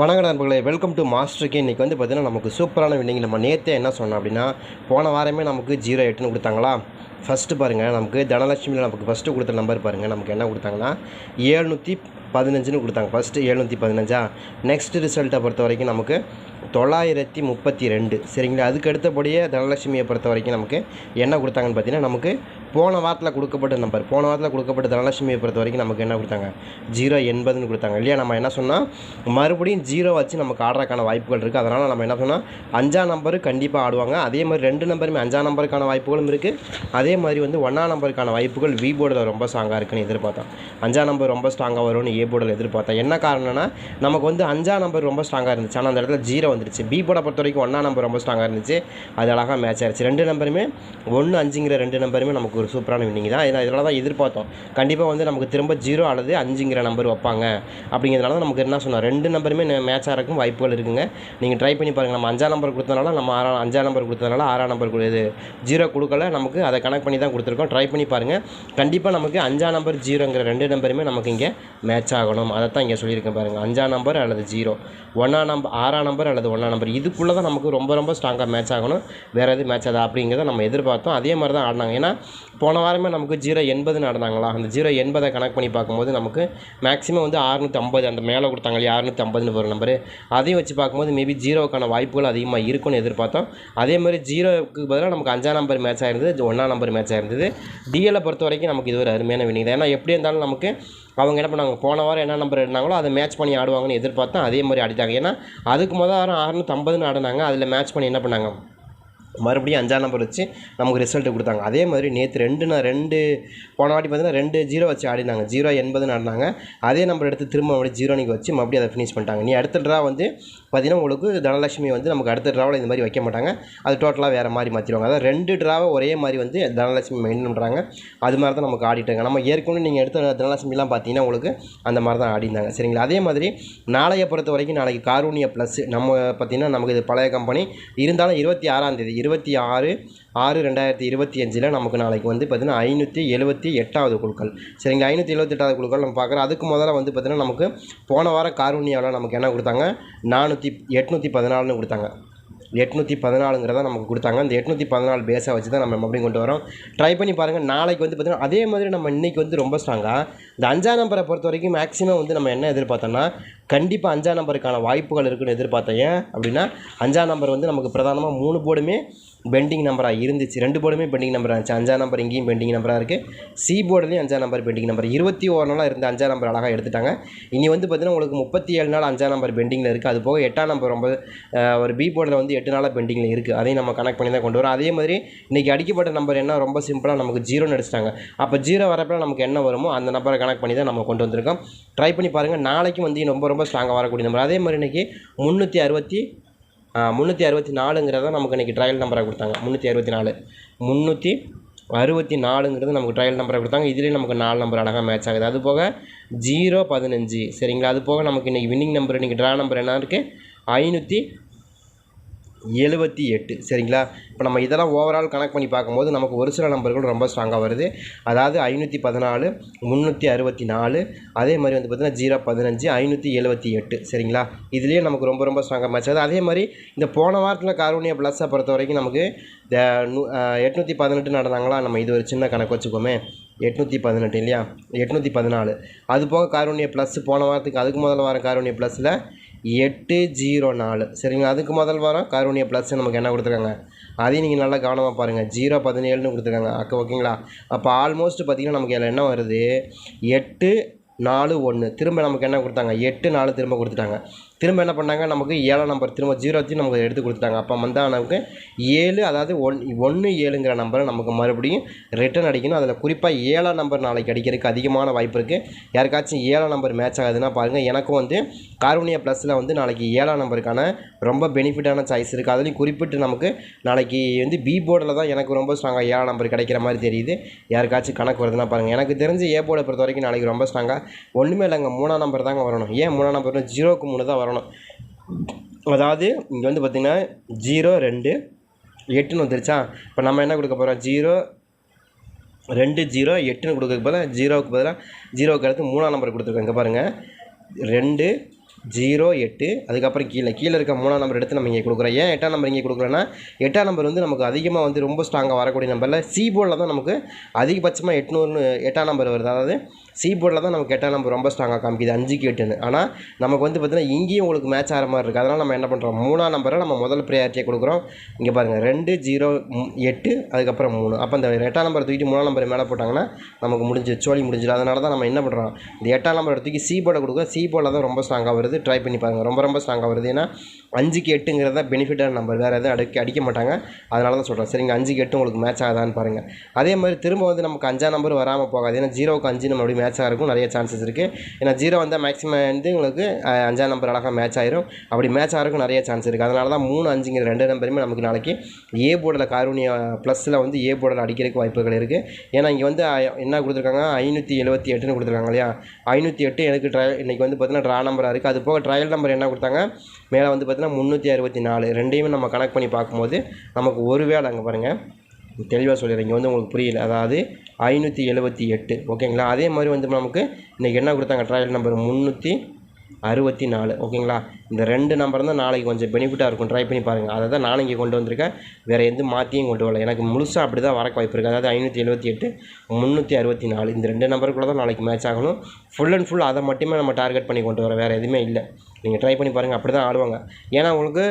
வணக்க நண்பர்களே welcome to மாஸ்டருக்கு இன்றைக்கி வந்து பார்த்தீங்கன்னா நமக்கு சூப்பரான வின்னிங் நம்ம நேற்றே என்ன சொன்னோம் அப்படின்னா போன வாரமே நமக்கு ஜீரோ எட்டுன்னு கொடுத்தாங்களா? ஃபஸ்ட்டு பாருங்கள் நமக்கு தனலட்சுமியில் நமக்கு ஃபஸ்ட்டு கொடுத்த நம்பர் பாருங்கள் நமக்கு என்ன கொடுத்தாங்கன்னா ஏழ்நூற்றி பதினஞ்சுன்னு கொடுத்தாங்க. ஃபஸ்ட்டு ஏழ்நூற்றி பதினஞ்சா? நெக்ஸ்ட் ரிசல்ட்டை பொறுத்த வரைக்கும் நமக்கு தொள்ளாயிரத்தி முப்பத்தி ரெண்டு. சரிங்களா? அதுக்கு அடுத்தபடியே தனலட்சுமியை பொறுத்த வரைக்கும் நமக்கு என்ன கொடுத்தாங்கன்னு பார்த்தீங்கன்னா நமக்கு போன வாரத்தில் கொடுக்கப்பட்ட நம்பர் போன வாரத்தில் கொடுக்கப்பட்ட தனலட்சுமியை பொறுத்த வரைக்கும் நமக்கு என்ன கொடுத்தாங்க? ஜீரோ எண்பதுன்னு கொடுத்தாங்க. இல்லையா? நம்ம என்ன சொன்னால் மறுபடியும் ஜீரோ வச்சு நமக்கு ஆடுறதுக்கான வாய்ப்புகள் இருக்குது அதனால் நம்ம என்ன சொன்னால் அஞ்சாம் நம்பரு கண்டிப்பாக ஆடுவாங்க. அதே மாதிரி ரெண்டு நம்பருமே அஞ்சாம் நம்பருக்கான வாய்ப்புகளும் இருக்குது அதே மாதிரி வந்து ஒன்றாம் நம்பருக்கான வாய்ப்புகள் வி போர்டில் ரொம்ப ஸ்ட்ராங்காக இருக்குன்னு எதிர்பார்த்தோம். அஞ்சாம் நம்பர் ரொம்ப ஸ்ட்ராங்காக வரும்னு ஏ போர்டில் எதிர்பார்த்தேன் என்ன காரணம்னா நமக்கு வந்து அஞ்சாம் நம்பர் ரொம்ப ஸ்ட்ராங்காக இருந்துச்சு. ஆனால் அந்த இடத்துல ஜீரோ வந்துருச்சு. பி போர்டை பொறுத்த வரைக்கும் ஒன்றாம் நம்பர் ரொம்ப ஸ்ட்ராங்காக இருந்துச்சு. அது அழகாக மேட்ச் ஆயிடுச்சு ரெண்டு நம்பருமே ஒன்று அஞ்சுங்கிற ரெண்டு நம்பருமே நமக்கு ஒரு சூப்பரான வின்னிங் தான். இதில் இதனால் தான் எதிர்பார்த்தோம் கண்டிப்பாக வந்து நமக்கு திரும்ப ஜீரோ அல்லது அஞ்சுங்கிற நம்பர் வைப்பாங்க. அப்படிங்கிறதுனால தான் நமக்கு என்ன சொன்னோம்? ரெண்டு நம்பருமே மேட்ச் ஆகிறக்கும் வாய்ப்புகள் இருக்குங்க. நீங்கள் ட்ரை பண்ணி பாருங்கள் நம்ம அஞ்சாம் நம்பர் கொடுத்தனால நம்ம ஆறாம் அஞ்சாம் நம்பர் கொடுத்ததுனால ஆறாம் நம்பர் கொடுது ஜீரோ கொடுக்கல. நமக்கு அதை கனெக்ட் பண்ணி தான் கொடுத்துருக்கோம். ட்ரை பண்ணி பாருங்கள் கண்டிப்பாக நமக்கு அஞ்சாம் நம்பர் ஜீரோங்கிற ரெண்டு நம்பருமே நமக்கு இங்கே மேட்ச் ஆகணும். அதை தான் இங்கே சொல்லியிருக்கேன் பாருங்கள் அஞ்சாம் நம்பர் அல்லது ஜீரோ ஒன்றாம் நம்பர் ஆறாம் நம்பர் அல்லது ஒன்றாம் நம்பர் இதுக்குள்ளே தான் நமக்கு ரொம்ப ரொம்ப ஸ்ட்ராங்காக மேட்ச் ஆகணும். வேறு எதுவும் மேட்ச் ஆகுது அப்படிங்கிறத நம்ம எதிர்பார்த்தோம். அதே மாதிரி தான் ஆடினாங்க. ஏன்னா போன வாரமே நமக்கு ஜீரோ எண்பதுன்னு ஆடினாங்களா அந்த ஜீரோ எண்பதை கனெக்ட் பண்ணி பார்க்கும்போது நமக்கு மேக்ஸிமம் வந்து அறுநூற்றி ஐம்பது அந்த மேலே கொடுத்தாங்க இல்லையா அறுநூற்றி ஐம்பதுன்னு ஒரு நம்பர் அதையும் வச்சு பார்க்கும்போது மேபி ஜீரோக்கான வாய்ப்புகள் அதிகமாக இருக்கும்னு எதிர்பார்த்தோம். அதே மாதிரி ஜீரோவுக்கு பதிலாக நமக்கு அஞ்சாம் நம்பர் மேட்ச் ஆயிருந்தது ஒன்றாம் நம்பர் மேட்ச் ஆயிருந்தது. டிஎலை பொறுத்த வரைக்கும் நமக்கு இது ஒரு அருமையான வினிங் தான். ஏன்னா எப்படி இருந்தாலும் நமக்கு அவங்க என்ன பண்ணாங்க போன வாரம் என்ன நம்பர் இருந்தாங்களோ அதை மேட்ச் பண்ணி ஆடுவாங்கன்னு எதிர்பார்த்தோம். அதே மாதிரி ஆடிட்டாங்க. ஏன்னா அதுக்கு முதல் வாரம் அறுநூற்றம்பதுன்னு ஆடினாங்க. அதில் மேட்ச் பண்ணி என்ன பண்ணாங்க? மறுபடியும் அஞ்சாம் நம்பர் வச்சு நமக்கு ரிசல்ட்டு கொடுத்தாங்க. அதே மாதிரி நேற்று ரெண்டு நான் ரெண்டு போன வாட்டி பார்த்தீங்கன்னா ரெண்டு ஜீரோ வச்சு ஆடினாங்க. ஜீரோ எண்பதுன்னு ஆடினாங்க. அதே நம்பர் எடுத்து திரும்ப மறுபடியும் ஜீரோ நீங்கள் வச்சு மறுபடியும் அதை ஃபினிஷ் பண்ணிட்டாங்க. நீ அடுத்த ட்ரா வந்து பார்த்தீங்கன்னா உங்களுக்கு தனலட்சுமி வந்து நமக்கு அடுத்த ட்ராவில் இந்த மாதிரி வைக்க மாட்டாங்க. அது டோட்டலாக வேறு மாதிரி மாற்றிடுவாங்க அதாவது ரெண்டு ட்ராவை ஒரே மாதிரி வந்து தனலட்சுமி மெயின் பண்ணுறாங்க அது மாதிரி தான் நமக்கு ஆடிட்டாங்க நம்ம ஏற்கனவே நீங்கள் எடுத்த தனலட்சுமிலாம் பார்த்தீங்கன்னா உங்களுக்கு அந்த மாதிரி தான் ஆடினாங்க சரிங்களா? அதே மாதிரி நாளைய பொறுத்த வரைக்கும் நாளைக்கு காரூனியா ப்ளஸ் நம்ம பார்த்தீங்கன்னா நமக்கு இது பழைய கம்பெனி இருந்தாலும் இருபத்தி ஆறாம் தேதி இருபத்தி ஆறு ஆறு ரெண்டாயிரத்தி இருபத்தி அஞ்சில் நமக்கு நாளைக்கு வந்து பார்த்திங்கன்னா ஐநூற்றி எழுபத்தி எட்டாவது குழுக்கள். சரிங்க ஐநூற்றி எழுபத்தெட்டாவது குழுக்கள் நம்ம பார்க்குறோம். அதுக்கு முதல்ல வந்து பார்த்திங்கன்னா நமக்கு போன வாரம் காரூனியாவில் நமக்கு என்ன கொடுத்தாங்க? நானூற்றி எட்நூற்றி பதினாலுன்னு கொடுத்தாங்க. எட்நூற்றி பதினாலுங்கிறத நமக்கு கொடுத்தாங்க. அந்த எட்நூற்றி பதினாலு பேஸை வச்சு தான் நம்ம மறுபடியும் கொண்டு வரோம். ட்ரை பண்ணி பாருங்கள் நாளைக்கு வந்து பார்த்திங்கன்னா அதே மாதிரி நம்ம இன்றைக்கி வந்து ரொம்ப ஸ்ட்ராங்காக இந்த அஞ்சாம் நம்பரை பொறுத்த வரைக்கும் மேக்ஸிமம் வந்து நம்ம என்ன எதிர்பார்த்தோம்னா கண்டிப்பாக அஞ்சாம் நம்பருக்கான வாய்ப்புகள் இருக்குன்னு எதிர்பார்த்தேன். ஏன் அப்படின்னா அஞ்சாம் நம்பர் வந்து நமக்கு பிரதானமாக மூணு போர்டுமே பெண்டிங் நம்பராக இருந்துச்சு. ரெண்டு போர்டுமே பெண்டிங் நம்பராக இருந்துச்சு. அஞ்சாம் நம்பர் இங்கேயும் பெண்டிங் நம்பராக இருக்குது சி போர்டுலேயும் அஞ்சாம் நம்பர் பெண்டிங் நம்பர். இருபத்தி ஒரு நாளாக இருந்த அஞ்சாம் நம்பர் அழகாக எடுத்துட்டாங்க. இனி வந்து பார்த்திங்கன்னா உங்களுக்கு முப்பத்தி ஏழு நாள் அஞ்சாம் நம்பர் பெண்டிங்கில் இருக்குது அது போக எட்டாம் நம்பர் ரொம்ப ஒரு பி போர்டில் வந்து எட்டு நாளாக பெண்டிங்கில் இருக்குது அதையும் நம்ம கனெக்ட் பண்ணி தான் கொண்டு வரோம். அதே மாதிரி இன்றைக்கி அடிக்கப்பட்ட நம்பர் என்ன? ரொம்ப சிம்பிளாக நமக்கு ஜீரோன்னு அடிச்சிட்டாங்க. அப்போ ஜீரோ வரப்போ நமக்கு என்ன வருமோ அந்த நம்பரை கனெக்ட் பண்ணி தான் நம்ம கொண்டு வந்திருக்கோம். ட்ரை பண்ணி பாருங்கள் நாளைக்கு வந்து ரொம்ப ரொம்ப ஸ்ட்ராங்காக வரக்கூடிய நம்பர் அதே மாதிரி இன்றைக்கி முந்நூற்றி அறுபத்தி முந்நூற்றி அறுபத்தி நாலுங்கிறத நமக்கு இன்றைக்கி ட்ரையல் நம்பராக கொடுத்தாங்க. முந்நூற்றி அறுபத்தி நாலு. முந்நூற்றி அறுபத்தி நாலுங்கிறது நமக்கு ட்ரையல் நம்பரை கொடுத்தாங்க. இதுலேயும் நமக்கு நாலு நம்பர் அழகாக மேட்ச் ஆகுது. அது போக ஜீரோ பதினஞ்சு. சரிங்களா? அது போக நமக்கு இன்றைக்கி வின்னிங் நம்பர் இன்றைக்கி ட்ரா நம்பர் என்ன இருக்குது ஐநூற்றி எழுபத்தி எட்டு. சரிங்களா? இப்போ நம்ம இதெல்லாம் ஓவரால் கனெக்ட் பண்ணி பார்க்கும்போது நமக்கு ஒரு சில நம்பர்கள் ரொம்ப ஸ்ட்ராங்காக வருது. அதாவது ஐநூற்றி பதினாலு முந்நூற்றி அறுபத்தி நாலு அதே மாதிரி வந்து பார்த்திங்கன்னா ஜீரோ பதினஞ்சு ஐநூற்றி எழுபத்தி எட்டு. சரிங்களா? இதுலேயே நமக்கு ரொம்ப ரொம்ப ஸ்ட்ராங்காக மேட்ச் ஆகுது. அதே மாதிரி இந்த போன வாரத்தில் காரூனியா ப்ளஸ்ஸை பொறுத்த வரைக்கும் நமக்கு இந்த நூ எட்நூற்றி பதினெட்டு நடந்தாங்களா? நம்ம இது ஒரு சின்ன கணக்கு வச்சுக்கோமே. எட்நூற்றி பதினெட்டு இல்லையா? எட்நூற்றி பதினாலு. அது போக காரூனியா ப்ளஸ் போன வாரத்துக்கு அதுக்கு முதல்ல வாரம் காரூனியா ப்ளஸில் எட்டு ஜீரோ நாலு. சரிங்களா அதுக்கு முதல் வாரம் கருணிய ப்ளஸ் நமக்கு என்ன கொடுத்துருக்காங்க? அதையும் நீங்கள் நல்லா கவனமாக பாருங்கள் ஜீரோ பதினேழுன்னு கொடுத்துருக்காங்க. அக்கா ஓகேங்களா? அப்போ ஆல்மோஸ்ட் பார்த்தீங்கன்னா நமக்கு இதில் என்ன வருது? எட்டு நாலு ஒன்று திரும்ப நமக்கு என்ன கொடுத்தாங்க? எட்டு நாலு திரும்ப கொடுத்துட்டாங்க. திரும்ப என்ன பண்ணாங்க? நமக்கு ஏழாம் நம்பர் திரும்ப ஜீரோத்தையும் நமக்கு எடுத்து கொடுத்துட்டாங்க. அப்போ வந்து நமக்கு ஏழு அதாவது ஒன் ஒன்று ஏழுங்கிற நம்பரை நமக்கு மறுபடியும் ரிட்டர்ன் அடிக்கணும். அதில் குறிப்பாக ஏழாம் நம்பர் நாளைக்கு அடிக்கிறதுக்கு அதிகமான வாய்ப்பு இருக்குது யாருக்காச்சும் ஏழாம் நம்பர் மேட்ச் ஆகுதுன்னா பாருங்கள் எனக்கும் வந்து கார்பனியா ப்ளஸில் வந்து நாளைக்கு ஏழாம் நம்பருக்கான ரொம்ப பெனிஃபிட்டான சாய்ஸ் இருக்குது அதுலேயும் குறிப்பிட்டு நமக்கு நாளைக்கு வந்து பி போர்டில் தான் எனக்கு ரொம்ப ஸ்ட்ராங்காக ஏழாம் நம்பர் கிடைக்கிற மாதிரி தெரியுது. யாருக்காச்சும் கணக்கு வருதுன்னா பாருங்கள் எனக்கு தெரிஞ்சு ஏ போர்டை பொறுத்த வரைக்கும் நாளைக்கு ரொம்ப ஸ்ட்ராங்காக ஒன்றுமே இல்லைங்க. மூணாம் நம்பர் தாங்க வரணும். ஏன் மூணாம் நம்பர்னு ஜீரோக்கு மூணு தான் வரணும்? அதாவது இங்கே வந்து பார்த்திங்கன்னா ஜீரோ ரெண்டு எட்டுன்னு வந்துருச்சா? இப்போ நம்ம என்ன கொடுக்க போகிறோம் ஜீரோ ரெண்டு ஜீரோ எட்டுன்னு கொடுக்கறதுக்கு பதிலாக ஜீரோவுக்கு பதிலாக ஜீரோவுக்கு அடுத்து மூணாம் நம்பர் கொடுத்துருக்கோம். இங்கே பாருங்கள் ரெண்டு ஜீரோ எட்டு அதுக்கப்புறம் கீழே. கீழே இருக்க மூணாம் நம்பர் எடுத்து நம்ம இங்கே கொடுக்குறோம். ஏன் எட்டாம் நம்பர் இங்கே கொடுக்குறோன்னா எட்டாம் நம்பர் வந்து நமக்கு அதிகமாக வந்து ரொம்ப ஸ்ட்ராங்காக வரக்கூடிய நம்பரில் சி போர்டில் தான் நமக்கு அதிகபட்சமாக எட்நூறுன்னு எட்டாம் நம்பர் வருது. அதாவது சி போர்டில் தான் நமக்கு எட்டாம் நம்பர் ரொம்ப ஸ்ட்ராங்காக காமிக்குது. அஞ்சுக்கு எட்டுன்னு ஆனால் நமக்கு வந்து பார்த்திங்கன்னா இங்கேயும் உங்களுக்கு மேட்ச் ஆகிற மாதிரி இருக்குது அதனால் நம்ம என்ன பண்ணுறோம் மூணாம் நம்பரை நம்ம முதல் ப்ரையாரிட்டியை கொடுக்குறோம். இங்கே பாருங்கள் ரெண்டு ஜீரோ எட்டு அதுக்கப்புறம் மூணு. அப்போ இந்த எட்டாம் நம்பரை தூக்கிட்டு மூணாம் நம்பர் மேலே போட்டாங்கன்னா நமக்கு முடிஞ்சு சோழி முடிஞ்சிடும். அதனால தான் நம்ம என்ன பண்ணுறோம் இந்த எட்டாம் நம்பரை தூக்கி சி போர்டை கொடுக்குறோம். சி போர்டில் தான் ரொம்ப ஸ்ட்ராங்காக வருது. ட்ரை பண்ணி பாருங்கள் ரொம்ப ரொம்ப ஸ்ட்ராங்காக வருது. ஏன்னா அஞ்சுக்கு எட்டுங்கிறது தான் பெனிஃபிட்டான நம்பர் வேறு எதுவும் அடிக்க அடிக்க மாட்டாங்க. அதனால தான் சொல்கிறேன் சரிங்க அஞ்சுக்கு எட்டு உங்களுக்கு மேட்ச் ஆகுதான்னு பாருங்கள் அதே மாதிரி திரும்ப வந்து நமக்கு அஞ்சாம் நம்பர் வராமல் போகாது. ஏன்னா ஜீரோவுக்கு அஞ்சு நம்ம அப்படி மேட்ச் ஆகிறதுக்கும் நிறைய சான்சஸ் இருக்குது ஏன்னா ஜீரோ வந்தால் மேக்ஸிமம் வந்து உங்களுக்கு அஞ்சாம் நம்பர் அழகாக மேட்ச் ஆயிரும். அப்படி மேட்ச் ஆகிறக்கும் நிறைய சான்ஸ் இருக்குது அதனால தான் மூணு அஞ்சுங்கிற ரெண்டு நம்பருமே நமக்கு நாளைக்கு ஏ போர்டில் காரூனியா ப்ளஸில் வந்து ஏ போர்டில் அடிக்கிறதுக்கு வாய்ப்புகள் இருக்குது ஏன்னா இங்கே வந்து என்ன கொடுத்துருக்காங்க? ஐநூற்றி எழுபத்தி எட்டுன்னு கொடுத்துருக்காங்க இல்லையா? ஐநூற்றி எட்டு எனக்கு ட்ரை இன்றைக்கி வந்து பார்த்தீங்கன்னா ட்ரா நம்பராக இருக்குது அது போக ட்ரையல் நம்பர் என்ன கொடுத்தாங்க? மேலே வந்து பார்த்தீங்கன்னா முந்நூற்றி அறுபத்தி நாலு. ரெண்டையுமே நம்ம கனெக்ட் பண்ணி பார்க்கும்போது நமக்கு ஒரு வேளை அங்கே பாருங்கள் தெளிவாக சொல்லிடுறேன். இங்கே வந்து உங்களுக்கு புரியல. அதாவது ஐநூற்றி எழுபத்தி எட்டு. ஓகேங்களா? அதே மாதிரி வந்து நமக்கு இன்றைக்கி என்ன கொடுத்தாங்க? ட்ரையல் நம்பர் முந்நூற்றி அறுபத்தி நாலு ஓகேங்களா? இந்த ரெண்டு நம்பர் தான் நாளைக்கு கொஞ்சம் பெனிஃபிட்டாக இருக்கும். ட்ரை பண்ணி பாருங்கள் அதை தான் நான் இங்கே கொண்டு வந்திருக்கேன். வேறு எந்த மாற்றியும் கொண்டு வரல. எனக்கு முழுசாக அப்படி தான் வரக்கு வாய்ப்பு இருக்குது அதாவது ஐநூற்றி எழுபத்தி எட்டு முந்நூற்றி அறுபத்தி நாலு இந்த ரெண்டு நம்பருக்குள்ள தான் நாளைக்கு மேட்ச் ஆகணும். ஃபுல் அண்ட் ஃபுல் அதை மட்டுமே நம்ம டார்கெட் பண்ணி கொண்டு வரோம் வேறு எதுவுமே இல்லை. நீங்கள் ட்ரை பண்ணி பாருங்கள் அப்படி தான் ஆடுவாங்க. ஏன்னா உங்களுக்கு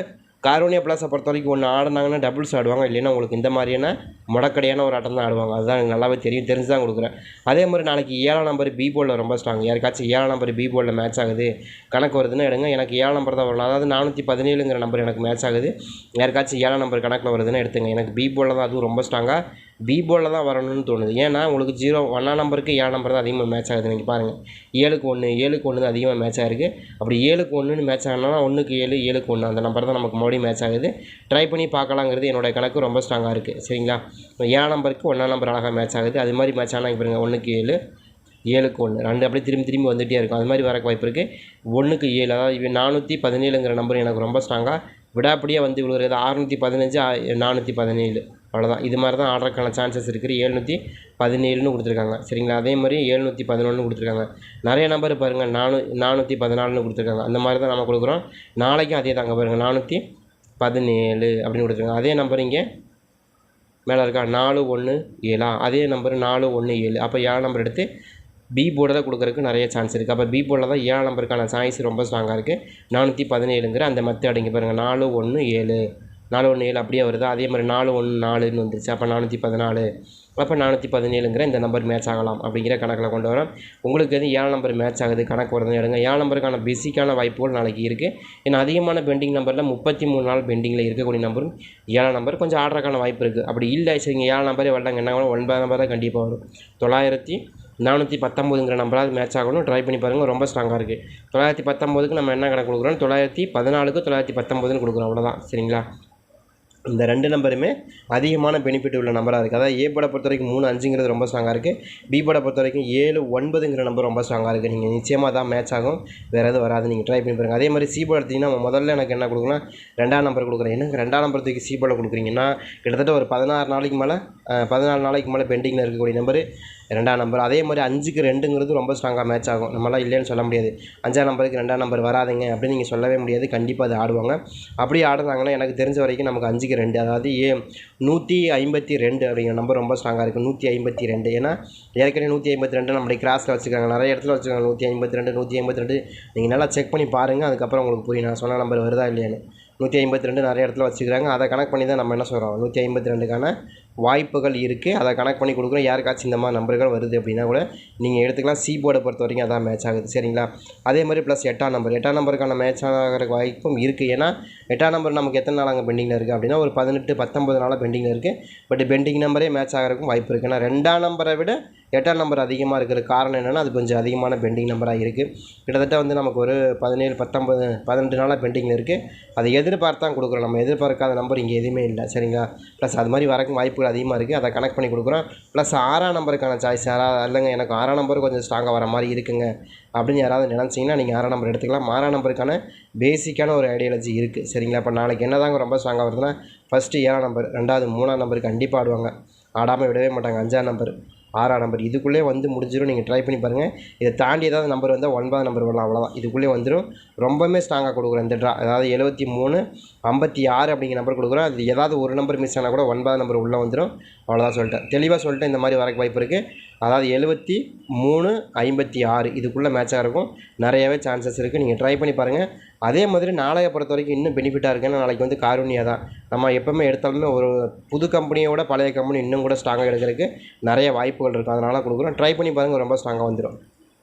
காரோனியா பிளாஸை பொறுத்த வரைக்கும் ஒன்று ஆடினாங்கன்னா டபுள்ஸ் ஆடுவாங்க இல்லைன்னா உங்களுக்கு இந்த மாதிரியான முடக்கடையான ஒரு ஆட்டம் தான் ஆடுவாங்க. அதுதான் எனக்கு நல்லாவே தெரியும் தெரிஞ்சு தான் கொடுக்குறேன். அதே மாதிரி நாளைக்கு ஏழாம் நம்பர் பி போலில் ரொம்ப ஸ்ட்ராங் யாருக்காச்சும் ஏழாம் நம்பர் பி போலில் மேட்ச் ஆகுது கணக்கு வருதுன்னு எடுங்க. எனக்கு ஏழாம் நம்பர் தான் வரலாம் அதாவது நானூற்றி பதினேழுங்கிற நம்பர் எனக்கு மேட்ச் ஆகுது. யாருக்காச்சும் ஏழாம் நம்பர் கணக்கில் வருதுன்னு எடுத்துங்க. எனக்கு பி போலில் தான் அதுவும் ரொம்ப ஸ்ட்ராங்காக பி தான் வரணும்னு தோணுது. ஏன்னா உங்களுக்கு ஜீரோ ஒன்றாம் நம்பருக்கு ஏழு நம்பர் தான் அதிகமாக மேட்ச் ஆகுது. நீங்கள் பாருங்கள் ஏழுக்கு ஒன்று ஏழுக்கு ஒன்று தான் அதிகமாக மேட்ச் ஆகிருக்கு அப்படி ஏழுக்கு ஒன்றுன்னு மேட்ச் ஆகணும்னா ஒன்றுக்கு ஏழு ஏழுக்கு ஒன்று அந்த நம்பர் தான் நமக்கு மறுபடியும் மேட்ச் ஆகுது. ட்ரை பண்ணி பார்க்கலாங்கிறது என்னோட கணக்கு. ரொம்ப ஸ்ட்ராங்காக இருக்குது சரிங்களா? ஏழு நம்பருக்கு ஒன்றாம் நம்பர் அழகாக மேட்ச் ஆகுது. அது மாதிரி மேட்ச் ஆனால் பாருங்க ஒன்றுக்கு ஏழு ஏழுக்கு ஒன்று ரெண்டு அப்படியே திரும்பி திரும்பி வந்துகிட்டே இருக்கும். அது மாதிரி வரக்கு வாய்ப்பு இருக்குது ஒன்றுக்கு ஏழு அதாவது நானூற்றி பதினேழுங்கிற நம்பர் எனக்கு ரொம்ப ஸ்ட்ராங்காக விடாப்படியாக வந்து விழுகிறது அறுநூற்றி பதினஞ்சு நானூற்றி பதினேழு. அவ்வளோதான் இது மாதிரி தான் ஆடுறதுக்கான சான்சஸ் இருக்குது. எழுநூற்றி பதினேழுன்னு கொடுத்துருக்காங்க. சரிங்களா? அதே மாதிரி எழுநூற்றி பதினொன்று கொடுத்துருக்காங்க. நிறைய நம்பர் பாருங்கள் நானூ நானூற்றி பதினாலுன்னு கொடுத்துருக்காங்க. அந்த மாதிரி தான் நம்ம கொடுக்குறோம். நாளைக்கும் அதே தாங்க பாருங்கள் நானூற்றி பதினேழு அப்படின்னு கொடுத்துருக்காங்க. அதே நம்பர் இங்கே மேலே இருக்கா? நாலு ஒன்று ஏழா? அதே நம்பர் நாலு ஒன்று ஏழு. அப்போ ஏழு நம்பர் எடுத்து பி போர்டில் கொடுக்குறதுக்கு நிறைய சான்ஸ் இருக்குது அப்போ பி போர்டில் தான் ஏழு நம்பருக்கான சாய்ஸ் ரொம்ப ஸ்ட்ராங்காக இருக்குது நானூற்றி பதினேழுங்கிற அந்த மெத்தட் இங்கே பாருங்கள் நாலு ஒன்று ஏழு. நாலு ஒன்று ஏழு அப்படியே வருது? அதே மாதிரி நாலு ஒன்று நாலுன்னு வந்துருச்சு. அப்போ நானூற்றி பதினாலு. அப்போ நானூற்றி பதினேழுங்கிற இந்த நம்பர் மேட்ச் ஆகலாம் அப்படிங்கிற கணக்கில் கொண்டு வரோம். உங்களுக்கு எது ஏழு நம்பர் மேட்ச் ஆகுது? கணக்கு வருதுன்னு எடுங்க. ஏழு நம்பருக்கான பேசிக்கான வாய்ப்புகள் நாளைக்கு இருக்குது ஏன்னா அதிகமான பெண்டிங் நம்பரில் முப்பத்தி மூணு நாள் பெண்டிங்கில் இருக்கக்கூடிய நம்பரும் ஏழாம் நம்பர் கொஞ்சம் ஆடுறதுக்கான வாய்ப்பு இருக்குது அப்படி இல்லை சரிங்க ஏழு நம்பரே வரலாங்க என்ன ஆகணும் ஒன்பதாம் நம்பர் தான் கண்டிப்பாக வரும். தொள்ளாயிரத்தி நானூற்றி பத்தொம்போதுங்கிற நம்பராவது மேட்ச் ஆகணும். ட்ரை பண்ணி பாருங்கள் ரொம்ப ஸ்ட்ராங்காக இருக்குது தொள்ளாயிரத்தி பத்தொம்போதுக்கு நம்ம என்ன கணக்கு கொடுக்குறோம்? தொள்ளாயிரத்தி பதினாலுக்கு தொள்ளாயிரத்தி பத்தொம்போதுன்னு கொடுக்குறோம். அவ்வளோதான் சரிங்களா? இந்த ரெண்டு நம்பருமே அதிகமான பெனிஃபிட் உள்ள நம்பராக இருக்குது அதாவது ஏ படை பொறுத்த வரைக்கும் மூணு அஞ்சுங்கிறது ரொம்ப ஸ்ட்ராங்காக இருக்குது பி படை பொறுத்த வரைக்கும் ஏழு ஒன்பதுங்கிற நம்பர் ரொம்ப ஸ்ட்ராங்காக இருக்குது நீங்கள் நிச்சயமாக தான் மேட்ச் ஆகும். வேறு எதுவும் வராது. நீங்கள் ட்ரை பண்ணி பாருங்கள் அதே மாதிரி சி போர்டு எடுத்தீங்கன்னா முதல்ல எனக்கு என்ன கொடுக்கலாம் ரெண்டாம் நம்பர் கொடுக்குறேன். எனக்கு ரெண்டாம் நம்பர் தூக்கி சி போர்டில் கொடுக்குறீங்கன்னா கிட்டத்தட்ட ஒரு பதினாறு நாளைக்கு மேலே பதினாலு நாளைக்கு மேலே பெண்டிங்கில் இருக்கக்கூடிய நம்பர் ரெண்டாம் நம்பர் அதே மாதிரி அஞ்சுக்கு ரெண்டுங்கிறது ரொம்ப ஸ்ட்ராங்காக மேட்ச் ஆகும். நம்மளால் இல்லைன்னு சொல்ல முடியாது. அஞ்சாம் நம்பருக்கு ரெண்டாம் நம்பர் வராதுங்க. அப்படின்னு நீங்கள் சொல்லவே முடியாது. கண்டிப்பாக அது ஆடுவாங்க. அப்படியே ஆடுறாங்கன்னா எனக்கு தெரிஞ்ச வரைக்கும் நமக்கு அஞ்சுக்கு ரெண்டு அதாவது ஏ நூற்றி ஐம்பத்தி ரெண்டு அப்படிங்கிற நம்பர் ரொம்ப ஸ்ட்ராங்காக இருக்குது நூற்றி ஐம்பத்தி ரெண்டு. ஏன்னா ஏற்கனவே நூற்றி ஐம்பத்தி ரெண்டு நம்மளுடைய கிராஸில் வச்சுருக்காங்க. நிறைய இடத்துல வச்சுருக்காங்க. நூற்றி ஐம்பத்தி ரெண்டு நூற்றி ஐம்பத்தி ரெண்டு. நீங்கள் நல்லா செக் பண்ணி பாருங்கள் அதுக்கப்புறம் உங்களுக்கு புரியும். நான் சொன்ன நம்பர் வருதா இல்லையான்னு. நூற்றி ஐம்பத்தி ரெண்டு நிறைய இடத்துல வச்சுக்கிறாங்க அதை கணக்கு பண்ணி தான் நம்ம என்ன சொல்கிறோம் நூற்றி ஐம்பத்தி ரெண்டுக்கான வாய்ப்புகள் இருக்குது அதை கணக்கு பண்ணி கொடுக்குறோம். யாருக்காச்சும் இந்த மாதிரி நம்பர்கள் வருது அப்படின்னா கூட நீங்கள் எடுத்துக்கலாம். சி போர்டை பொறுத்த வரைக்கும் அதான் மேட்ச் ஆகுது. சரிங்களா? அதே மாதிரி ப்ளஸ் எட்டாம் நம்பர் எட்டாம் நம்பருக்கான மேட்ச் ஆகிற வாய்ப்பும் இருக்குது ஏன்னா எட்டாம் நம்பர் நமக்கு எத்தனை நாள் அங்கே பெண்டிங்கில் இருக்குது அப்படின்னா ஒரு பதினெட்டு பத்தொம்பது நாளாக பெண்டிங்கில் இருக்குது பட் பெண்டிங் நம்பரே மேட்ச் ஆகிறதுக்கும் வாய்ப்பு இருக்குது ஏன்னா ரெண்டாம் நம்பரை விட எட்டாம் நம்பர் அதிகமாக இருக்கிற காரணம் என்னென்னா அது கொஞ்சம் அதிகமான பெண்டிங் நம்பராக இருக்குது கிட்டத்தட்ட வந்து நமக்கு ஒரு பதினேழு பத்தொம்பது பதினெட்டு நாளாக பெண்டிங்கில் இருக்குது அதை எதிர்பார்த்து தான் கொடுக்குறோம். நம்ம எதிர்பார்க்காத நம்பர் இங்கே எதுவுமே இல்லை. சரிங்களா? ப்ளஸ் அது மாதிரி வரக்கும் வாய்ப்புகள் அதிகமாக இருக்குது அதை கனெக்ட் பண்ணி கொடுக்குறோம். ப்ளஸ் ஆறாம் நம்பருக்கான சாய்ஸ் யாராவது இல்லைங்க எனக்கு ஆறாம் நம்பர் கொஞ்சம் ஸ்ட்ராங்காக வர மாதிரி இருக்குங்க. அப்படின்னு யாராவது நினச்சிங்கன்னா நீங்கள் ஆறாம் நம்பர் எடுத்துக்கலாம். ஆறாம் நம்பருக்கான பேசிக்கான ஒரு ஐடியாலஜி இருக்குது சரிங்களா? இப்போ நாளைக்கு என்னதாங்க ரொம்ப ஸ்ட்ராங்காக வருதுன்னா ஃபஸ்ட்டு ஏழாம் நம்பர் ரெண்டாவது மூணாம் நம்பர் கண்டிப்பாக ஆடுவாங்க. ஆடாமல் விடவே மாட்டாங்க. அஞ்சாம் நம்பர் ஆறாம் நம்பர் இதுக்குள்ளே வந்து முடிஞ்சிடும் நீங்கள் ட்ரை பண்ணி பாருங்கள் இதை தாண்டி ஏதாவது நம்பர் வந்தால் ஒன்பதாம் நம்பர் வரலாம். அவ்வளோதான் இதுக்குள்ளே வந்துடும் ரொம்பவுமே ஸ்ட்ராங்காக கொடுக்குறோம் இந்த ட்ரா அதாவது எழுபத்தி மூணு ஐம்பத்தி ஆறு அப்படிங்கிற நம்பர் கொடுக்குறோம். அது ஏதாவது ஒரு நம்பர் மிஸ் ஆனால் கூட ஒன்பதாம் நம்பர் உள்ளே வந்துடும் அவ்வளோதான் சொல்லிட்டேன். தெளிவாக சொல்லிட்டேன் இந்த மாதிரி வரக்கு வாய்ப்பு இருக்குது அதாவது எழுபத்தி மூணு ஐம்பத்தி ஆறு. இதுக்குள்ளே மேட்சாக இருக்கும். நிறையவே சான்சஸ் இருக்குது நீங்கள் ட்ரை பண்ணி பாருங்கள் அதே மாதிரி நாளைய பொறுத்த வரைக்கும் இன்னும் பெனிஃபிட்டாக இருக்குன்னா நாளைக்கு வந்து காரூனியா தான். நம்ம எப்போவுமே எடுத்தாலுமே ஒரு புது கம்பெனியோட பழைய கம்பெனி இன்னும் கூட ஸ்ட்ராங்காக எடுக்கிறதுக்கு நிறைய வாய்ப்புகள் இருக்குது அதனால் கொடுக்குறோம். ட்ரை பண்ணி பாருங்கள் ரொம்ப ஸ்ட்ராங்காக வந்துடும்